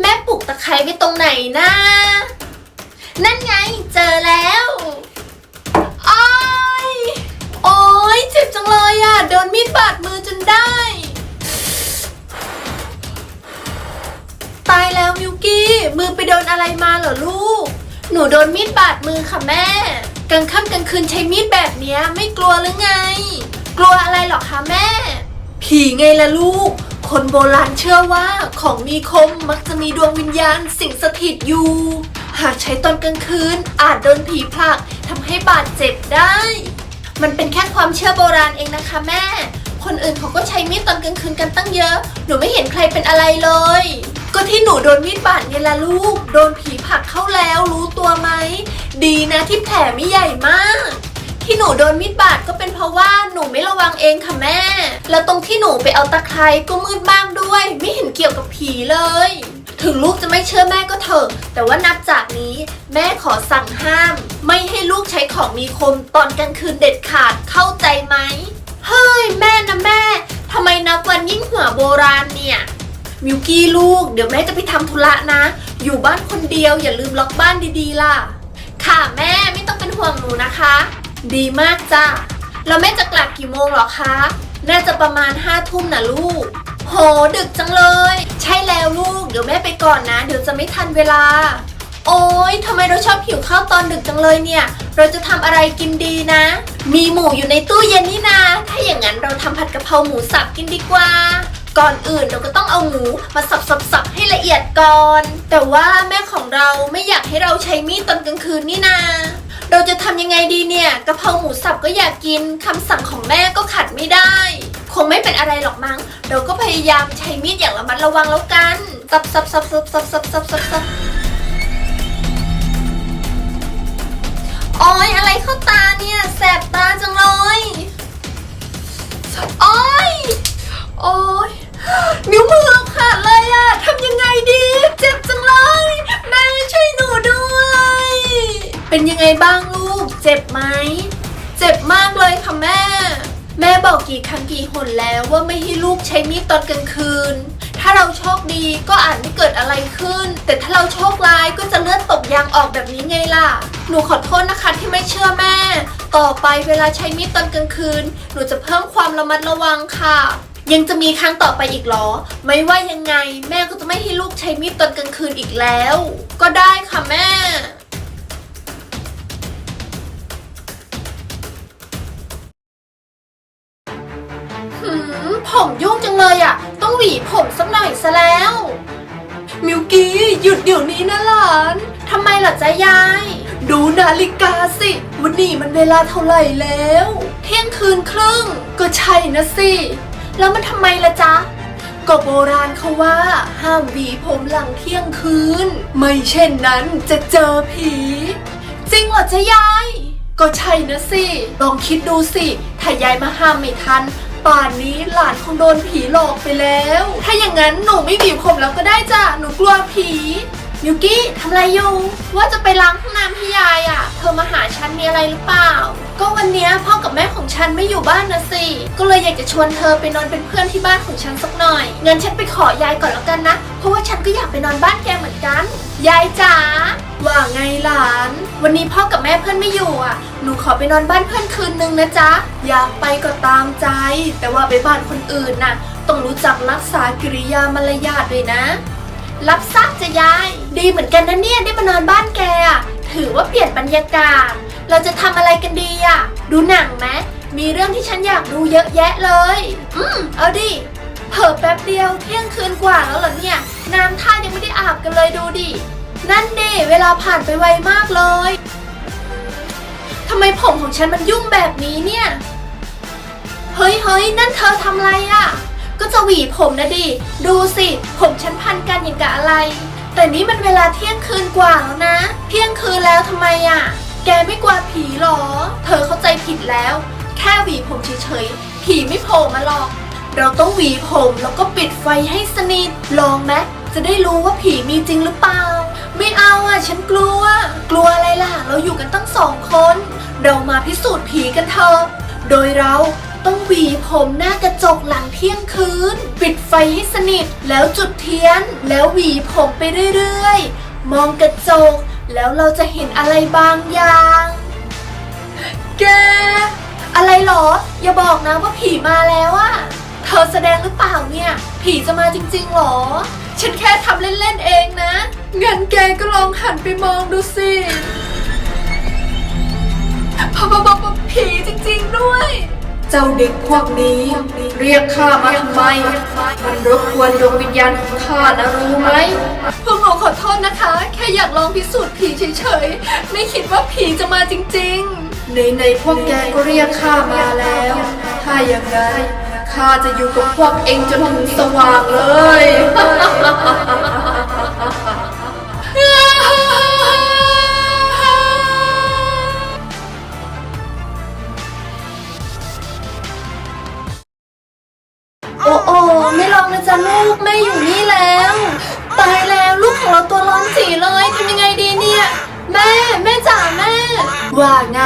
แม่ปลูกตะไคร้ไว้ตรงไหนนะ นั่นไงเจอแล้วโอ้ยโอ้ยเจ็บจังเลยอะโดนมีดบาดมือจนได้ ตายแล้วมิวกี้มือไปโดนอะไรมาเหรอลูก หนูโดนมีดบาดมือค่ะแม่ กลางค่ำกลางคืนใช้มีดแบบเนี้ยไม่กลัวหรือไง กลัวอะไรหรอคะแม่ ผีไงล่ะลูก คนโบราณเชื่อว่าของมีคมมักจะมีดวงวิญญาณสิงสถิตอยู่ หากใช้ตอนกลางคืน อาจโดนผีผลักทำให้บาดเจ็บได้ มันเป็นแค่ความเชื่อโบราณเองนะคะแม่ คนอื่นเขาก็ใช้มีดตอนกลางคืนกันตั้งเยอะ หนูไม่เห็นใครเป็นอะไรเลย ก็ที่หนูโดนมีดบาดเนี่ยละลูก โดนผีผลักเข้าแล้วรู้ตัวไหม ดีนะที่แผลไม่ใหญ่มาก ที่หนูโดนมีดบาดก็เป็นเพราะว่าหนูไม่ระวังเองค่ะแม่ แล้วตรงที่หนูไปเอาตะไคร้ก็มืดบ้างด้วย ไม่เห็นเกี่ยวกับผีเลย ถึงลูกจะไม่เชื่อแม่ก็เถอะ แต่ว่านับจากนี้แม่ขอสั่งห้าม ไม่ให้ลูกใช้ของมีคมตอนกลางคืนเด็ดขาดเข้าใจไหม เฮ้ยแม่นะแม่ทำไมนับวันยิ่งหัวโบราณเนี่ยมิวกี้ลูก เดี๋ยวแม่จะไปทำธุระนะ อยู่บ้านคนเดียวอย่าลืมล็อกบ้านดีๆล่ะ ค่ะแม่ไม่ต้องเป็นห่วงหนูนะคะ ดีมากจ้ะแล้วแม่จะกลับกี่โมงหรอคะน่าจะประมาณห้าทุ่มนะลูก โห ดึกจังเลย ใช่แล้วลูก เดี๋ยวแม่ไปก่อนนะ เดี๋ยวจะไม่ทันเวลา โอ๊ยทำไมเราชอบหิวข้าวตอนดึกจังเลยเนี่ย เราจะทำอะไรกินดีนะ มีหมูอยู่ในตู้เย็นนี่นาถ้าอย่างนั้นเราทำผัดกะเพราหมูสับกินดีกว่า ก่อนอื่นเราก็ต้องเอาหมูมาสับสับสับให้ละเอียดก่อน แต่ว่าแม่ของเราไม่อยากให้เราใช้มีดตอนกลางคืนนี่นาะำยังไงดีเนี่ยกะเพราหมูสับก็อยากกินคำสั่งของแม่ก็ขัดไม่ได้ คงไม่เป็นอะไรหรอกมั้ง เราก็พยายามใช้มีดอย่างระมัดระวังแล้วกันสับสับสับสับสับสับสับสับสับโอ้ยอะไรเข้าตาเนี่ยแสบตาจังเลยโอ้ยโอ้ยนิ้วมือเราขาดเลยอะทำยังไงดี เจ็บจังเลยแม่ช่วยหนูด้วย เป็นยังไงบ้างลูก เจ็บไหม เจ็บมากเลยค่ะแม่ แม่บอกกี่ครั้งกี่หนแล้วว่าไม่ให้ลูกใช้มีดตอนกลางคืน ถ้าเราโชคดีก็อาจไม่เกิดอะไรขึ้น แต่ถ้าเราโชคร้ายก็จะเลือดตกยางออกแบบนี้ไงล่ะ หนูขอโทษนะคะที่ไม่เชื่อแม่ ต่อไปเวลาใช้มีดตอนกลางคืน หนูจะเพิ่มความระมัดระวังค่ะยังจะมีครั้งต่อไปอีกเหรอ ไม่ว่ายังไง แม่ก็จะไม่ให้ลูกใช้มีดตอนกลางคืนอีกแล้ว ก็ได้ค่ะแม่ ผมยุ่งจังเลยอะ ต้องหวีผมสักหน่อยซะแล้ว มิวกี้หยุดเดี๋ยวนี้นะหลานทำไมล่ะจ๊ะยาย ดูนาฬิกาสิ วันนี้มันเวลาเท่าไหร่แล้ว เที่ยงคืนครึ่ง ก็ใช่นะสิ แล้วมันทำไมล่ะจ๊ะก็โบราณเขาว่า ห้ามหวีผมหลังเที่ยงคืน ไม่เช่นนั้นจะเจอผี จริงเหรอจ๊ะยาย ก็ใช่นะสิ ลองคิดดูสิ ถ้ายายมาห้ามไม่ทัน ป่านนี้หลานคงโดนผีหลอกไปแล้ว ถ้าอย่างนั้นหนูไม่บีบผมแล้วก็ได้จ้ะ หนูกลัวผีมิวกี้ทำอะไรอยู่ว่าจะไปล้างห้องน้ำพี่ยายอะ เธอมาหาฉันมีอะไรหรือเปล่า ก็วันเนี้ยพ่อกับแม่ของฉันไม่อยู่บ้านนะสิ ก็เลยอยากจะชวนเธอไปนอนเป็นเพื่อนที่บ้านของฉันสักหน่อย งั้นฉันไปขอยายก่อนแล้วกันนะ เพราะว่าฉันก็อยากไปนอนบ้านแกเหมือนกัน ยายจ๋า ว่าไงหลาน วันนี้พ่อกับแม่เพื่อนไม่อยู่อะ หนูขอไปนอนบ้านเพื่อนคืนนึงนะจ๊ะ อยากไปก็ตามใจ แต่ว่าไปบ้านคนอื่นน่ะ ต้องรู้จักรักษากิริยามารยาทด้วยนะ รับทราบจะยาย ดีเหมือนกันนะเนี่ยได้มานอนบ้านแกอะ ถือว่าเปลี่ยนบรรยากาศ เราจะทำอะไรกันดีอะ ดูหนังไหมมีเรื่องที่ฉันอยากดูเยอะแยะเลย อืม เอาดิ เผิ่แป๊บเดียวเที่ยงคืนกว่าแล้วเหรอเนี่ย น้ำท่ายังไม่ได้อาบกันเลยดูดิ นั่นดิเวลาผ่านไปไวมากเลย ทำไมผมของฉันมันยุ่งแบบนี้เนี่ย เฮ้ยเฮ้ยนั่นเธอทำอะไรอะ่ะก็จะหวีผมนะดิ ดูสิ ผมฉันพันกันอย่างกับอะไร แต่นี่มันเวลาเที่ยงคืนกว่าแล้วนะ เที่ยงคืนแล้วทำไมอะ่ะแกไม่กลัวผีหรอ เธอเข้าใจผิดแล้ว แค่หวีผมเฉยๆ ผีไม่โผล่มาหรอก เราต้องหวีผมแล้วก็ปิดไฟให้สนิท ลองไหมจะได้รู้ว่าผีมีจริงหรือเปล่า ไม่เอาอะ ฉันกลัว กลัวอะไรล่ะ เราอยู่กันตั้งสองคน เรามาพิสูจน์ผีกันเถอะ โดยเราต้องหวีผมหน้ากระจกหลังเที่ยงคืน ปิดไฟให้สนิท แล้วจุดเทียน แล้วหวีผมไปเรื่อยๆ มองกระจก แล้วเราจะเห็นอะไรบางอย่าง แก อะไรหรอ อย่าบอกนะว่าผีมาแล้วอะเธอแสดงหรือเปล่าเนี่ย ผีจะมาจริงๆหรอ ฉันแค่ทำเล่นๆเองนะ งั้นแกก็ลองหันไปมองดูสิพะพะพะพะผีจริงๆด้วย เจ้าเด็กพวกนี้ เรียกข้ามาทำไม มันรบกวนดวงวิญญาณของข้านะรู้ไหม พวกเราขอโทษนะคะ แค่อยากลองพิสูจน์ผีเฉยๆ ไม่คิดว่าผีจะมาจริงๆ ในในๆพวกแกก็เรียกข้ามาแล้ว ถ้าอย่างนั้นข้าจะอยู่กับพวกเองจนถึงสว่างเลย ว่าไง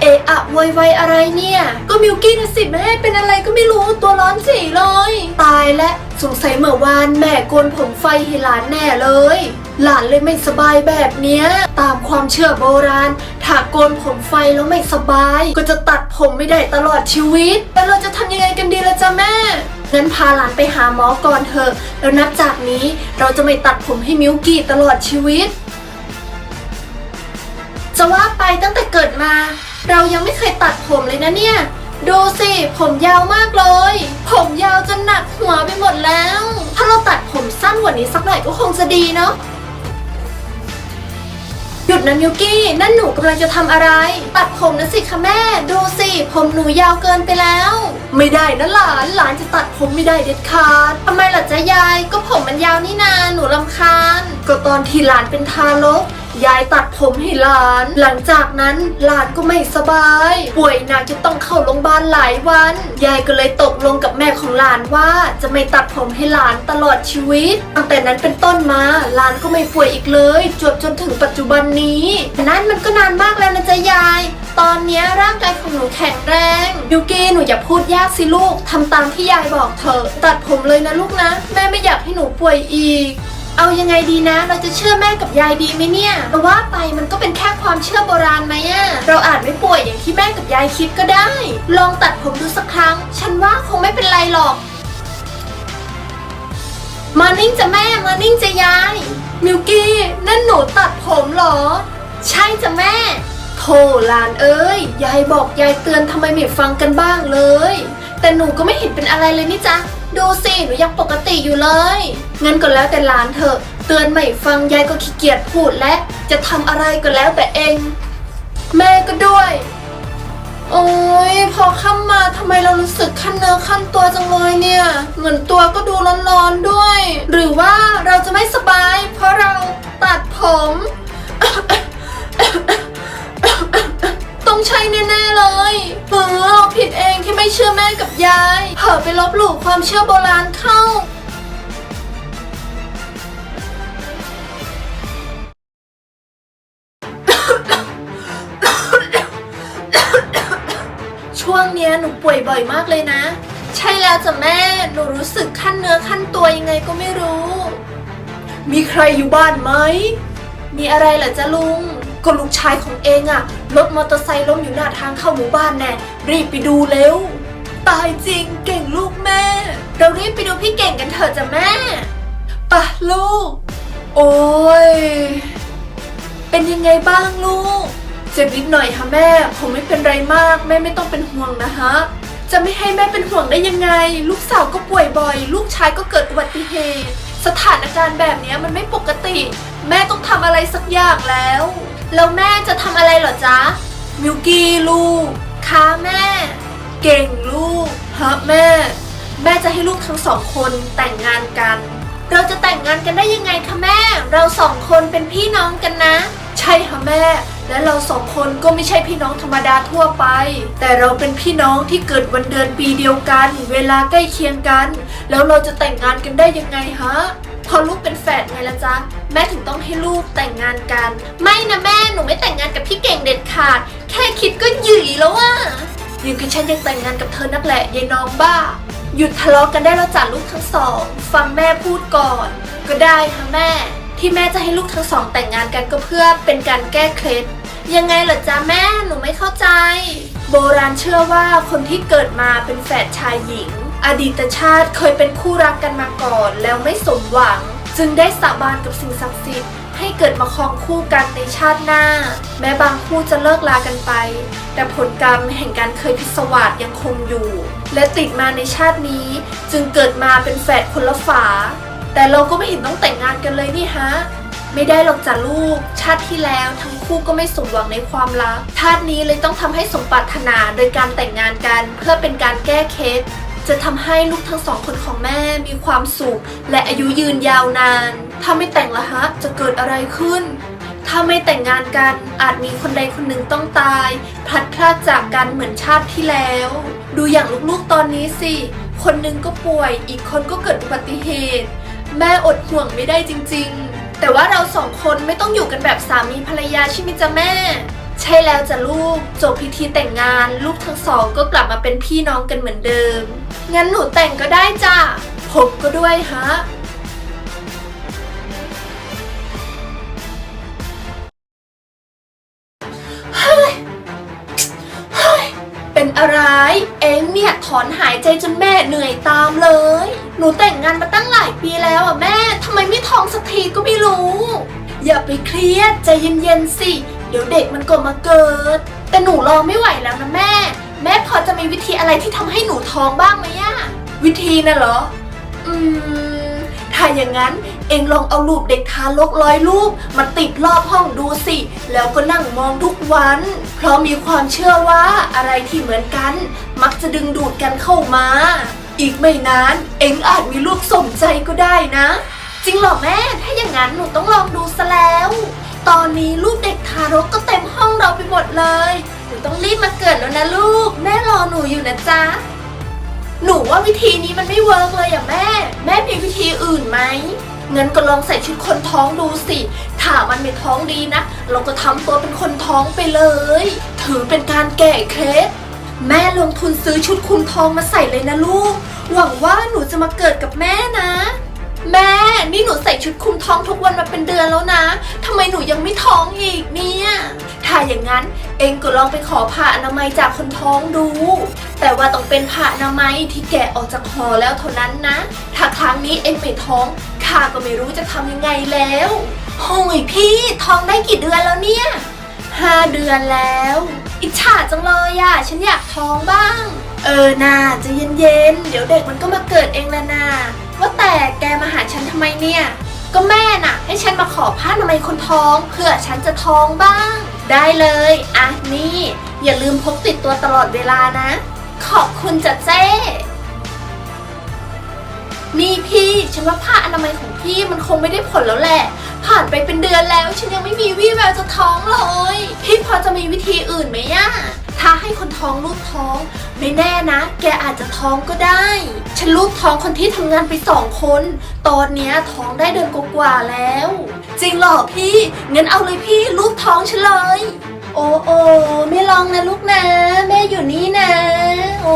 เอะอะโวยวายอะไรเนี่ย ก็มิวกี้นะสิแม่เป็นอะไรก็ไม่รู้ตัวร้อนจีเลย ตายและสงสัยเมื่อวานแม่โกนผมไฟให้หลานแน่เลย หลานเลยไม่สบายแบบเนี้ย ตามความเชื่อโบราณ ถ้าโกนผมไฟแล้วไม่สบาย ก็จะตัดผมไม่ได้ตลอดชีวิตแล้วเราจะทำยังไงกันดีละจ๊ะแม่งั้นพาหลานไปหาหมอก่อนเถอะ แล้วนับจากนี้เราจะไม่ตัดผมให้มิวกี้ตลอดชีวิต จะว่าไปตั้งแต่เกิดมา เรายังไม่เคยตัดผมเลยนะเนี่ย ดูสิ ผมยาวมากเลย ผมยาวจนหนักหัวไปหมดแล้ว ถ้าเราตัดผมสั้นกว่านี้สักหน่อยก็คงจะดีเนาะหยุดนะมิวกี้ นั่นหนูกำลังจะทำอะไร ตัดผมนะสิคะแม่ ดูสิ ผมหนูยาวเกินไปแล้ว ไม่ได้นะหลาน หลานจะตัดผมไม่ได้เด็ดขาดทำไมล่ะจ๊ะยาย ก็ผมมันยาวนี่นา หนูลำคาญ ก็ตอนที่หลานเป็นทารก ยายตัดผมให้หลาน หลังจากนั้นหลานก็ไม่สบาย ป่วยหนักจะต้องเข้าโรงพยาบาลหลายวัน ยายก็เลยตกลงกับแม่ของหลานว่าจะไม่ตัดผมให้หลานตลอดชีวิต ตั้งแต่นั้นเป็นต้นมาหลานก็ไม่ป่วยอีกเลย จวบจนถึงปัจจุบันนี้นั่นมันก็นานมากแล้วนะจ๊ะยาย ตอนนี้ร่างกายของหนูแข็งแรงยูกี้หนูอย่าพูดยากสิลูกทำตามที่ยายบอกเถอะตัดผมเลยนะลูกนะ แม่ไม่อยากให้หนูป่วยอีก เอายังไงดีนะ เราจะเชื่อแม่กับยายดีไหมเนี่ยแต่ว่าไปมันก็เป็นแค่ความเชื่อโบราณไหมอะเราอาจไม่ป่วยอย่างที่แม่กับยายคิดก็ได้ ลองตัดผมดูสักครั้ง ฉันว่าคงไม่เป็นไรหรอกมานิ่งจะแม่มานิ่งจะยายมิวกี้นั่นหนูตัดผมเหรอ ใช่จ้ะแม่โธ่หลานเอ้ยยายบอกยายเตือนทำไมไม่ฟังกันบ้างเลย แต่หนูก็ไม่เห็นเป็นอะไรเลยนี่จ๊ะ ดูสิหนูยังปกติอยู่เลย งั้นก็แล้วแต่หลานเถอะเตือนไม่ฟังยายก็ขี้เกียจพูดและจะทำอะไรก็แล้วแต่เอง แม่ก็ด้วย โอ้ยพอค่ำมาทำไมเรารู้สึกขั้นเนื้อขั้นตัวจังเลยเนี่ย เหมือนตัวก็ดูร้อนๆด้วย หรือว่าเราจะไม่สบาย เพราะเราตัดผมต้องใช่แน่ๆเลยเออเราผิดเอง ที่ไม่เชื่อแม่กับยาย เผลอไปลบหลู่ความเชื่อโบราณเข้า ช่วงเนี้ยหนูป่วยบ่อยมากเลยนะ ใช่แล้วจ้ะแม่ หนูรู้สึกขั้นเนื้อขั้นตัวยังไงก็ไม่รู้ มีใครอยู่บ้านไหม มีอะไรเหรอจ๊ะลุง ก็ลูกชายของเองอะรถมอเตอร์ไซค์ล้มอยู่หน้าทางเข้าหมู่บ้านแน่รีบไปดูเร็ว ตายจริงเก่งลูกแม่ เรารีบไปดูพี่เก่งกันเถอะจ้ะแม่ปะลูก โอ้ยเป็นยังไงบ้างลูก เจ็บนิดหน่อยค่ะแม่ผมไม่เป็นไรมากแม่ไม่ต้องเป็นห่วงนะฮะจะไม่ให้แม่เป็นห่วงได้ยังไง ลูกสาวก็ป่วยบ่อย ลูกชายก็เกิดอุบัติเหตุ สถานการณ์แบบนี้มันไม่ปกติ แม่ต้องทำอะไรสักอย่างแล้ว แล้วแม่จะทำอะไรเหรอจ๊ะ มิวกี้ลูกค่ะแม่ เก่งลูกฮะแม่ แม่จะให้ลูกทั้งสองคนแต่งงานกัน เราจะแต่งงานกันได้ยังไงคะแม่ เราสองคนเป็นพี่น้องกันนะ ใช่ค่ะแม่ และเราสองคนก็ไม่ใช่พี่น้องธรรมดาทั่วไป แต่เราเป็นพี่น้องที่เกิดวันเดือนปีเดียวกัน เวลาใกล้เคียงกัน แล้วเราจะแต่งงานกันได้ยังไงฮะพอลูกเป็นแฝดไงละจ๊ะแม่ถึงต้องให้ลูกแต่งงานกัน ไม่นะแม่หนูไม่แต่งงานกับพี่เก่งเด็ดขาด แค่คิดก็หยิ่แล้วอะยังคือฉันยังแต่งงานกับเธอนักแหละยายน้องบ้า หยุดทะเลาะกันได้แล้วจ้ะลูกทั้งสอง ฟังแม่พูดก่อน ก็ได้ค่ะแม่ ที่แม่จะให้ลูกทั้งสองแต่งงานกันก็เพื่อเป็นการแก้เคล็ดยังไงเหรอจ๊ะแม่หนูไม่เข้าใจ โบราณเชื่อว่าคนที่เกิดมาเป็นแฝดชายหญิง อดีตชาติเคยเป็นคู่รักกันมาก่อน แล้วไม่สมหวัง จึงได้สาบานกับสิ่งศักดิ์สิทธิ์ให้เกิดมาครองคู่กันในชาติหน้า แม้บางคู่จะเลิกลากันไป แต่ผลกรรมแห่งการเคยพิศวาสยังคงอยู่ และติดมาในชาตินี้ จึงเกิดมาเป็นแฝดคนละฝา แต่เราก็ไม่เห็นต้องแต่งงานกันเลยนี่ฮะ ไม่ได้หรอกจ้ะลูก ชาติที่แล้วทั้งคู่ก็ไม่สมหวังในความรัก ชาตินี้เลยต้องทำให้สมปรารถนาโดยการแต่งงานกัน เพื่อเป็นการแก้เคล็ดจะทำให้ลูกทั้งสองคนของแม่มีความสุข และอายุยืนยาวนาน ถ้าไม่แต่งละฮะ จะเกิดอะไรขึ้น ถ้าไม่แต่งงานกันอาจมีคนใดคนหนึ่งต้องตายพลัดพรากจากกันเหมือนชาติที่แล้ว ดูอย่างลูกๆตอนนี้สิ คนหนึ่งก็ป่วย อีกคนก็เกิดอุบัติเหตุ แม่อดห่วงไม่ได้จริงๆ แต่ว่าเราสองคนไม่ต้องอยู่กันแบบสามีภรรยาใช่ไหมจ๊ะแม่ ใช่แล้วจ้ะลูก จบพิธีแต่งงาน ลูกทั้งสองก็กลับมาเป็นพี่น้องกันเหมือนเดิม งั้นหนูแต่งก็ได้จ้ะผมก็ด้วยฮะ เองเนี่ยถอนหายใจจนแม่เหนื่อยตามเลย หนูแต่งงานมาตั้งหลายปีแล้วอะแม่ทำไมไม่ท้องสักทีก็ไม่รู้ อย่าไปเครียดใจเย็นๆสิ เดี๋ยวเด็กมันก็มาเกิด แต่หนูรอไม่ไหวแล้วนะแม่ แม่พอจะมีวิธีอะไรที่ทำให้หนูท้องบ้างไหมอะวิธีน่ะเหรอ อืม ถ้าอย่างนั้น เองลองเอารูปเด็กทารกร้อยรูปมาติดรอบห้องดูสิ แล้วก็นั่งมองทุกวัน เพราะมีความเชื่อว่าอะไรที่เหมือนกัน มักจะดึงดูดกันเข้ามา อีกไม่นานเองอาจมีลูกสมใจก็ได้นะ จริงเหรอแม่ ถ้าอย่างนั้นหนูต้องลองดูซะแล้ว ตอนนี้รูปเด็กทารกก็เต็มห้องเราไปหมดเลย หนูต้องรีบมาเกิดแล้วนะลูก แม่รอหนูอยู่นะจ๊ะหนูว่าวิธีนี้มันไม่เวิร์กเลยอะแม่ แม่มีวิธีอื่นไหม งั้นก็ลองใส่ชุดคนท้องดูสิ ถ้ามันไม่ท้องดีนะ เราก็ทำตัวเป็นคนท้องไปเลย ถือเป็นการแก้เคล็ดแม่ลงทุนซื้อชุดคุมท้องมาใส่เลยนะลูก หวังว่าหนูจะมาเกิดกับแม่นะ แม่ นี่หนูใส่ชุดคุมท้องทุกวันมาเป็นเดือนแล้วนะ ทำไมหนูยังไม่ท้องอีกเนี่ย ถ้าอย่างนั้นเองก็ลองไปขอผ่าอนามัยจากคนท้องดู แต่ว่าต้องเป็นผ่าอนามัยที่แกะออกจากห่อแล้วเท่านั้นนะ ถ้าครั้งนี้เองไปท้อง ข้าก็ไม่รู้จะทำยังไงแล้วโอ้ยพี่ท้องได้กี่เดือนแล้วเนี่ยห้าเดือนแล้ว อิจฉาจังเลยอะ ฉันอยากท้องบ้าง เออนาจะเย็นๆ เดี๋ยวเด็กมันก็มาเกิดเองแหละนาว่าแต่แกมาหาฉันทำไมเนี่ย ก็แม่น่ะ ให้ฉันมาขอผ้าอนามัยคนท้องเพื่อฉันจะท้องบ้าง ได้เลยอะนี่ อย่าลืมพกติดตัวตลอดเวลานะ ขอบคุณจ้ะเจ้ นี่พี่ฉันว่าผ้าอนามัยของพี่มันคงไม่ได้ผลแล้วแหละ ผ่านไปเป็นเดือนแล้วฉันยังไม่มีวี่แววจะท้องเลย พี่พอจะมีวิธีอื่นไหมอะถ้าให้คนท้องรูปท้อง ไม่แน่นะ แกอาจจะท้องก็ได้ ฉันรูปท้องคนที่ทำงานไปสองคน ตอนเนี้ยท้องได้เดือนกว่าๆแล้ว จริงเหรอพี่งั้นเอาเลยพี่รูปท้องฉันเลย โอ้โอ้ไม่ลองนะลูกนะ แม่อยู่นี่นะ โอ้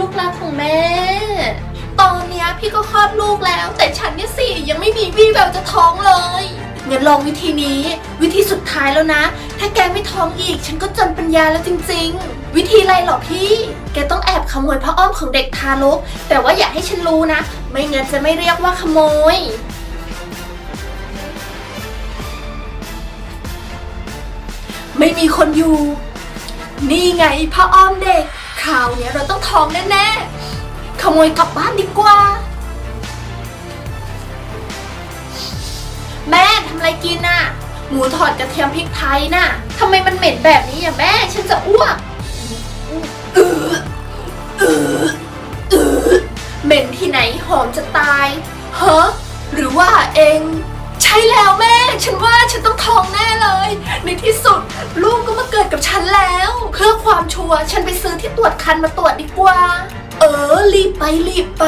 ลูกรักของแม่ พี่ก็คลอดลูกแล้ว แต่ฉันเนี่ยสิยังไม่มีวี่แววจะท้องเลยงั้นลองวิธีนี้ วิธีสุดท้ายแล้วนะ ถ้าแกไม่ท้องอีก ฉันก็จนปัญญาแล้วจริง ๆ วิธีอะไรหรอพี่ แกต้องแอบขโมยผ้าอ้อมของเด็กทารก แต่ว่าอย่าให้ฉันรู้นะ ไม่งั้นจะไม่เรียกว่าขโมย ไม่มีคนอยู่ นี่ไงผ้าอ้อมเด็กข่าวเนี้ยเราต้องท้องแน่ๆขโมยกลับบ้านดีกว่า อะไรกินน่ะ หมูทอดกระเทียมพริกไทยน่ะทำไมมันเหม็นแบบนี้อะแม่ ฉันจะอ้วกเออเออเออเหม็นที่ไหนหอมจะตายฮะหรือว่าเองใช่แล้วแม่ ฉันว่าฉันต้องท้องแน่เลย ในที่สุดลูกก็มาเกิดกับฉันแล้ว เพื่อความชัวร์ฉันไปซื้อที่ตรวจคันมาตรวจดีกว่า เออ รีบไปรีบไป